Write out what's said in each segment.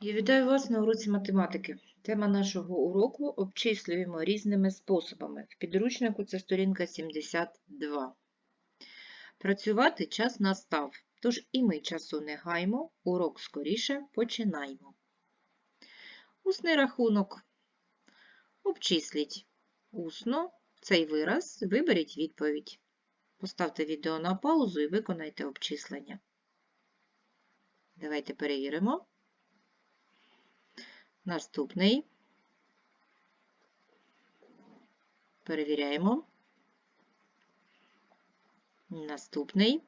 Я вітаю вас на уроці математики. Тема нашого уроку обчислюємо різними способами. В підручнику це сторінка 72. Працювати час настав, тож і ми часу не гаймо, урок скоріше починаймо. Усний рахунок. Обчисліть усно цей вираз, виберіть відповідь. Поставте відео на паузу і виконайте обчислення. Давайте перевіримо. Наступний. Перевіряємо. Наступний.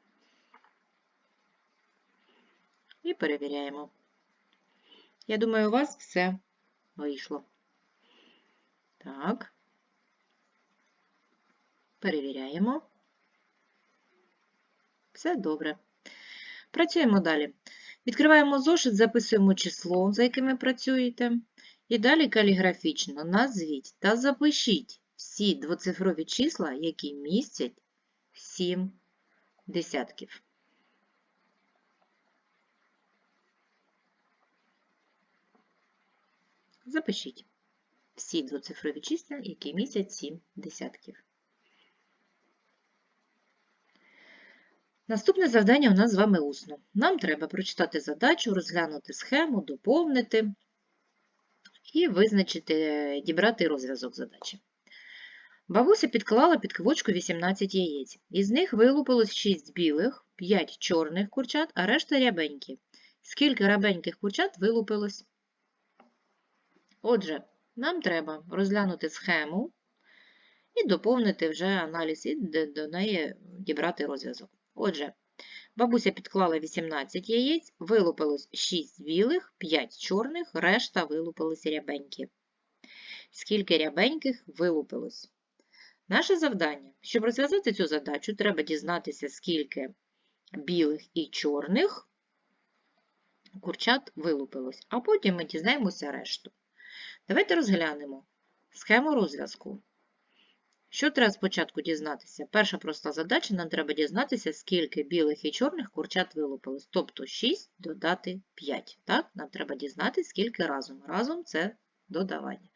І перевіряємо. Я думаю, у вас все вийшло. Так. Перевіряємо. Все добре. Працюємо далі. Відкриваємо зошит, записуємо число, за яким ви працюєте. І далі каліграфічно назвіть та запишіть всі двоцифрові числа, які містять 7 десятків. Запишіть всі двоцифрові числа, які містять 7 десятків. Наступне завдання у нас з вами усно. Нам треба прочитати задачу, розглянути схему, доповнити і визначити, дібрати розв'язок задачі. Бабуся підклала під квочку 18 яєць. Із них вилупилось 6 білих, 5 чорних курчат, а решта рябенькі. Скільки рябеньких курчат вилупилось? Отже, нам треба розглянути схему і доповнити вже аналіз, і до неї дібрати розв'язок. Отже, бабуся підклала 18 яєць, вилупилось 6 білих, 5 чорних, решта вилупились рябенькі. Скільки рябеньких вилупилось? Наше завдання, щоб розв'язати цю задачу, треба дізнатися, скільки білих і чорних курчат вилупилось, а потім ми дізнаємося решту. Давайте розглянемо схему розв'язку. Що треба спочатку дізнатися? Перша проста задача, нам треба дізнатися, скільки білих і чорних курчат вилупилось. Тобто 6 додати 5. Так? Нам треба дізнатися, скільки разом. Разом це додавання.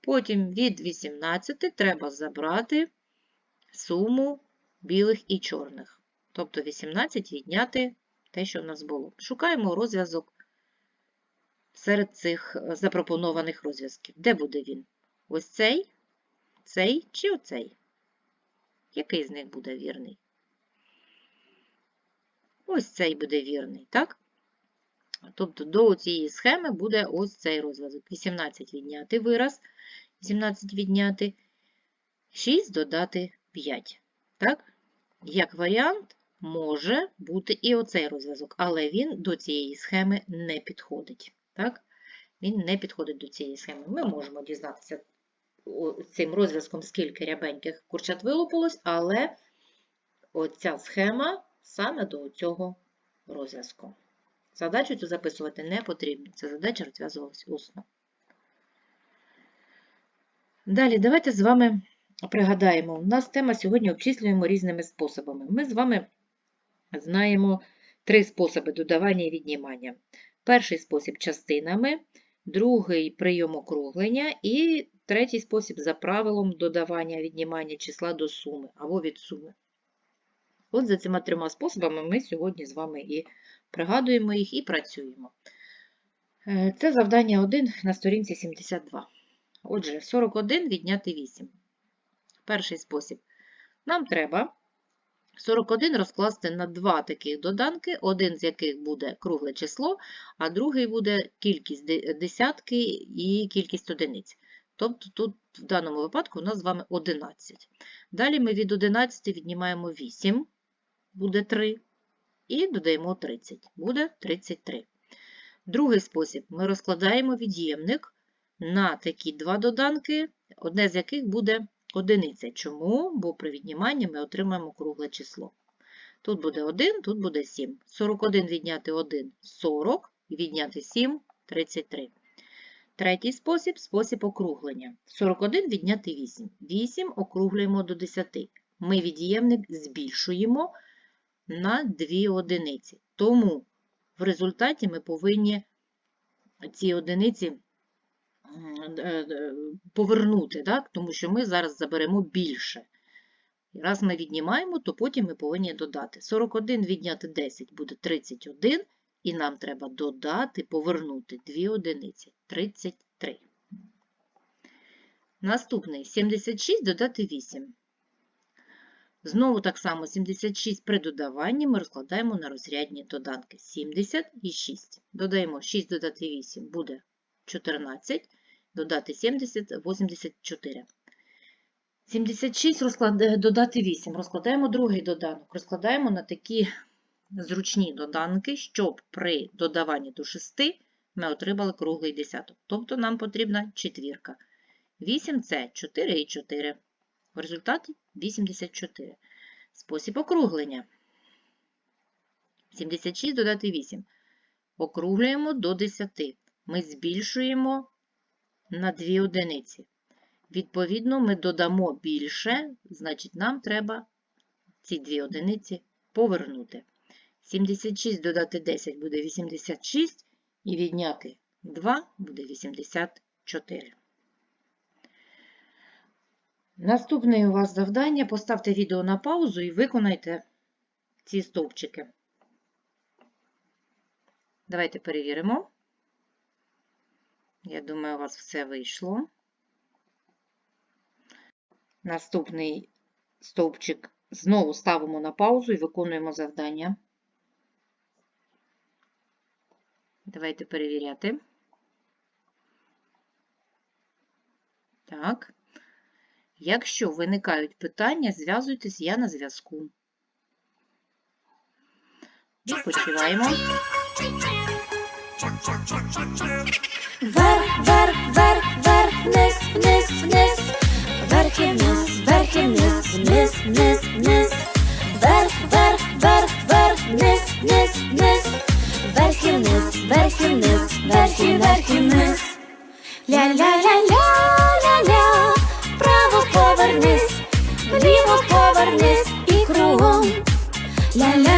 Потім від 18 треба забрати суму білих і чорних. Тобто 18 відняти те, що в нас було. Шукаємо розв'язок серед цих запропонованих розв'язків. Де буде він? Ось цей. Цей чи оцей? Який з них буде вірний? Ось цей буде вірний, так? Тобто до цієї схеми буде ось цей розв'язок. 18 відняти вираз, 18 відняти, 6 додати 5. Так? Як варіант, може бути і оцей розв'язок, але він до цієї схеми не підходить. Так? Він не підходить до цієї схеми. Ми можемо дізнатися цим розв'язком, скільки рябеньких курчат вилупилось, але оця схема саме до цього розв'язку. Задачу цю записувати не потрібно. Ця задача розв'язувалась усно. Далі, давайте з вами пригадаємо, у нас тема сьогодні обчислюємо різними способами. Ми з вами знаємо три способи додавання і віднімання. Перший спосіб частинами, другий прийом округлення і Третій спосіб за правилом додавання віднімання числа до суми або від суми. От за цими трьома способами ми сьогодні з вами і пригадуємо їх і працюємо. Е, це завдання 1 на сторінці 72. Отже, 41 відняти 8. Перший спосіб. Нам треба 41 розкласти на два таких доданки, один з яких буде кругле число, а другий буде кількість десятки і кількість одиниць. Тобто тут в даному випадку у нас з вами 11. Далі ми від 11 віднімаємо 8, буде 3, і додаємо 30, буде 33. Другий спосіб ми розкладаємо від'ємник на такі два доданки, одне з яких буде одиниця. Чому? Бо при відніманні ми отримаємо кругле число. Тут буде 1, тут буде 7. 41 відняти 1 40, і відняти 7 33. Третій спосіб спосіб округлення. 41 відняти 8. 8 округлюємо до 10. Ми від'ємник збільшуємо на 2 одиниці. Тому в результаті ми повинні ці одиниці е, е, повернути, так? тому що ми зараз заберемо більше. Раз ми віднімаємо, то потім ми повинні додати. 41 відняти 10 буде 31, і нам треба додати, повернути 2 одиниці 33. Наступний 76 додати 8. Знову так само 76 при додаванні ми розкладаємо на розрядні доданки. 70 і 6. Додаємо 6 додати 8 буде 14, додати 70 – 84. 76 розклад... додати 8. Розкладаємо другий доданок. Розкладаємо на такі зручні доданки, щоб при додаванні до 6 ми отримали круглий десяток. Тобто нам потрібна четвірка. 8 це 4 і 4. В результаті 84. Спосіб округлення. 76 додати 8. Округлюємо до 10. Ми збільшуємо на 2 одиниці. Відповідно, ми додамо більше, значить, нам треба ці 2 одиниці повернути. 76 додати 10 буде 86, і відняти 2 буде 84. Наступне у вас завдання. Поставте відео на паузу і виконайте ці стовпчики. Давайте перевіримо. Я думаю, у вас все вийшло. Наступний стовпчик знову ставимо на паузу і виконуємо завдання. Давайте перевіряти. Так. Якщо виникають питання, зв'язуйтесь, я на зв'язку. Відпочиваємо. Вверх, вверх, вверх, вверх, вниз, вниз, вниз. Вверх і вниз, вверх і вниз, вниз, вниз, вниз. І вниз, вверх і вниз. Ля-ля-ля-ля-ля-ля. Вправо повернись, вліво повернись і кругом. Ля-ля-ля-ля-ля-ля.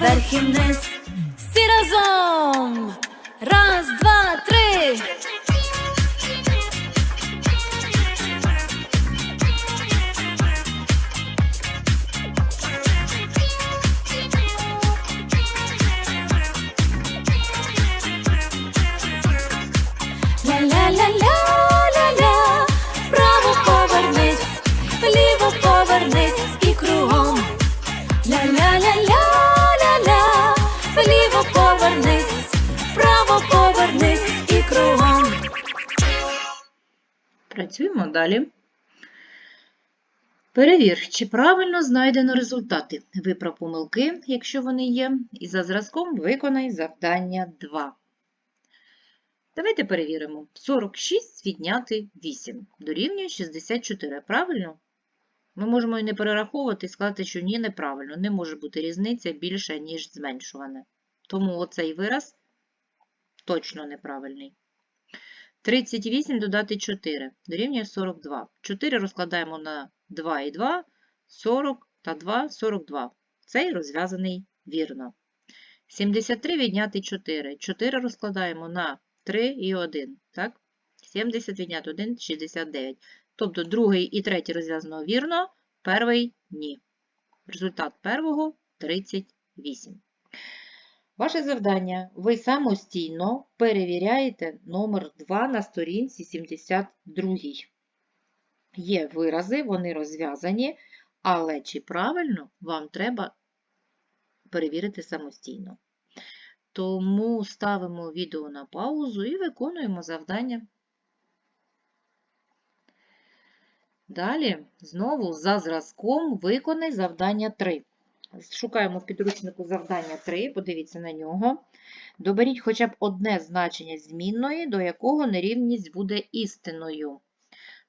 Вверх вниз. Всі разом! Раз, два, три! Працюємо далі. Перевір, чи правильно знайдено результати. Виправ помилки, якщо вони є, і за зразком виконай завдання 2. Давайте перевіримо. 46 відняти 8 дорівнює 64. Правильно? Ми можемо і не перераховувати і сказати, що ні, неправильно. Не може бути різниця більша, ніж зменшуване. Тому оцей вираз точно неправильний. 38 додати 4 дорівнює 42. 4 розкладаємо на 2 і 2, 40 та 2 – 42. Цей розв'язаний вірно. 73 відняти 4. 4 розкладаємо на 3 і 1. Так? 70 відняти 1 – 69. Тобто другий і третій розв'язано вірно, перший – ні. Результат першого – 38. Ваше завдання. Ви самостійно перевіряєте номер 2 на сторінці 72. Є вирази, вони розв'язані, але чи правильно вам треба перевірити самостійно. Тому ставимо відео на паузу і виконуємо завдання. Далі, знову за зразком виконай завдання 3. Шукаємо в підручнику завдання 3, подивіться на нього. Доберіть хоча б одне значення змінної, до якого нерівність буде істинною.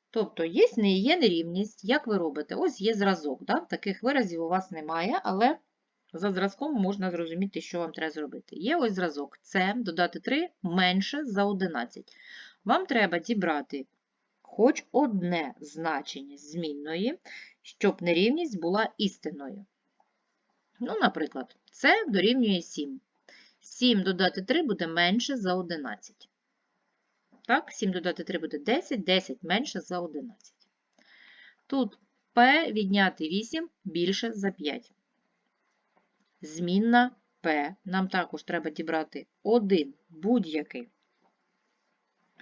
Тобто, є, не є нерівність, як ви робите? Ось є зразок. Да? Таких виразів у вас немає, але за зразком можна зрозуміти, що вам треба зробити. Є ось зразок. Це додати 3 менше за 11. Вам треба дібрати хоч одне значення змінної, щоб нерівність була істинною. Ну, наприклад, це дорівнює 7. 7 додати 3 буде менше за 11. Так, 7 додати 3 буде 10, 10 менше за 11. Тут P відняти 8 більше за 5. Змінна P. Нам також треба дібрати один будь-який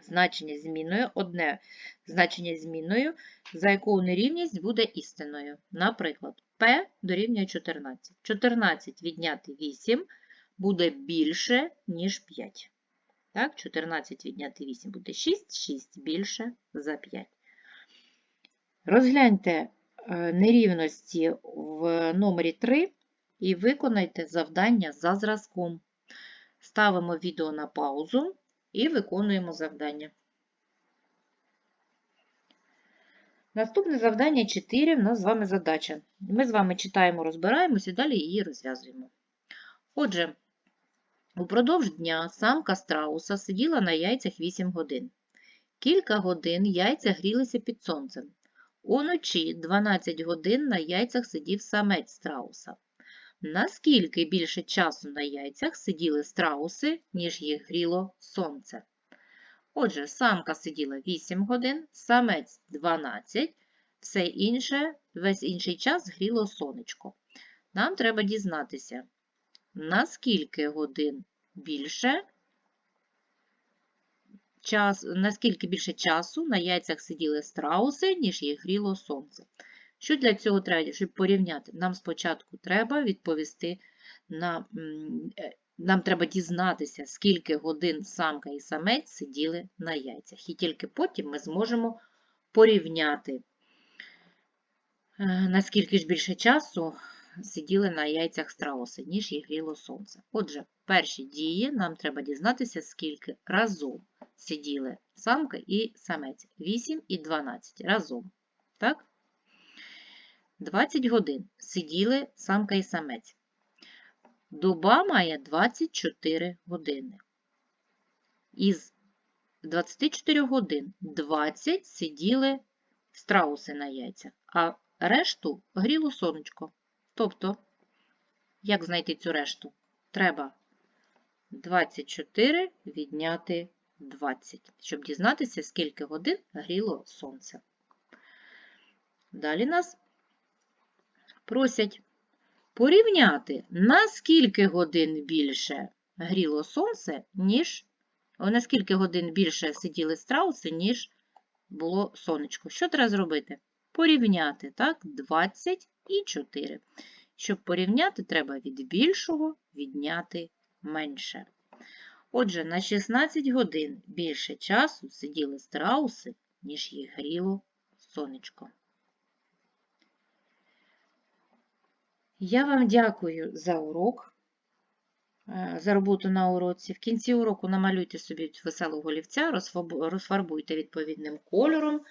значення змінною, одне значення змінною, за якою нерівність буде істинною. Наприклад, P дорівнює 14. 14 відняти 8 буде більше, ніж 5. Так, 14 відняти 8 буде 6, 6 більше за 5. Розгляньте е, нерівності в номері 3 і виконайте завдання за зразком. Ставимо відео на паузу і виконуємо завдання. Наступне завдання 4 в нас з вами задача. Ми з вами читаємо, розбираємося і далі її розв'язуємо. Отже, упродовж дня самка страуса сиділа на яйцях 8 годин. Кілька годин яйця грілися під сонцем. Уночі 12 годин на яйцях сидів самець страуса. Наскільки більше часу на яйцях сиділи страуси, ніж їх гріло сонце? Отже, самка сиділа 8 годин, самець 12, все інше, весь інший час гріло сонечко. Нам треба дізнатися, наскільки годин більше час, наскільки більше часу на яйцях сиділи страуси, ніж їх гріло сонце. Що для цього треба, щоб порівняти? Нам спочатку треба відповісти на. Нам треба дізнатися, скільки годин самка і самець сиділи на яйцях. І тільки потім ми зможемо порівняти, е, наскільки ж більше часу сиділи на яйцях страуси, ніж їх гріло сонце. Отже, перші дії нам треба дізнатися, скільки разом сиділи самка і самець. 8 і 12 разом. Так? 20 годин сиділи самка і самець. Доба має 24 години. Із 24 годин 20 сиділи страуси на яйцях, а решту гріло сонечко. Тобто, як знайти цю решту? Треба 24 відняти 20, щоб дізнатися, скільки годин гріло сонце. Далі нас просять порівняти, на скільки годин більше гріло сонце, ніж на годин більше сиділи страуси, ніж було сонечко. Що треба зробити? Порівняти, так, 20 і 4. Щоб порівняти, треба від більшого відняти менше. Отже, на 16 годин більше часу сиділи страуси, ніж їх гріло сонечко. Я вам дякую за урок, е, за роботу на уроці. В кінці уроку намалюйте собі веселого олівця, розфарбуйте відповідним кольором,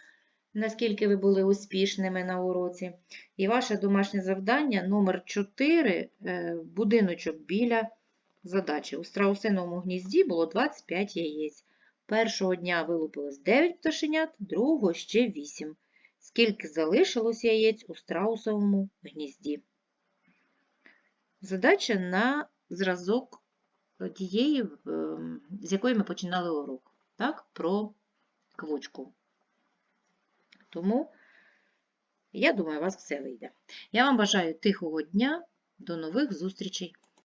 наскільки ви були успішними на уроці. І ваше домашнє завдання номер 4 е, будиночок біля задачі. У страусиновому гнізді було 25 яєць. Першого дня вилупилось 9 пташенят, другого ще 8. Скільки залишилось яєць у страусовому гнізді? Задача на зразок тієї, з якої ми починали урок, так, про квочку. Тому, я думаю, у вас все вийде. Я вам бажаю тихого дня, до нових зустрічей!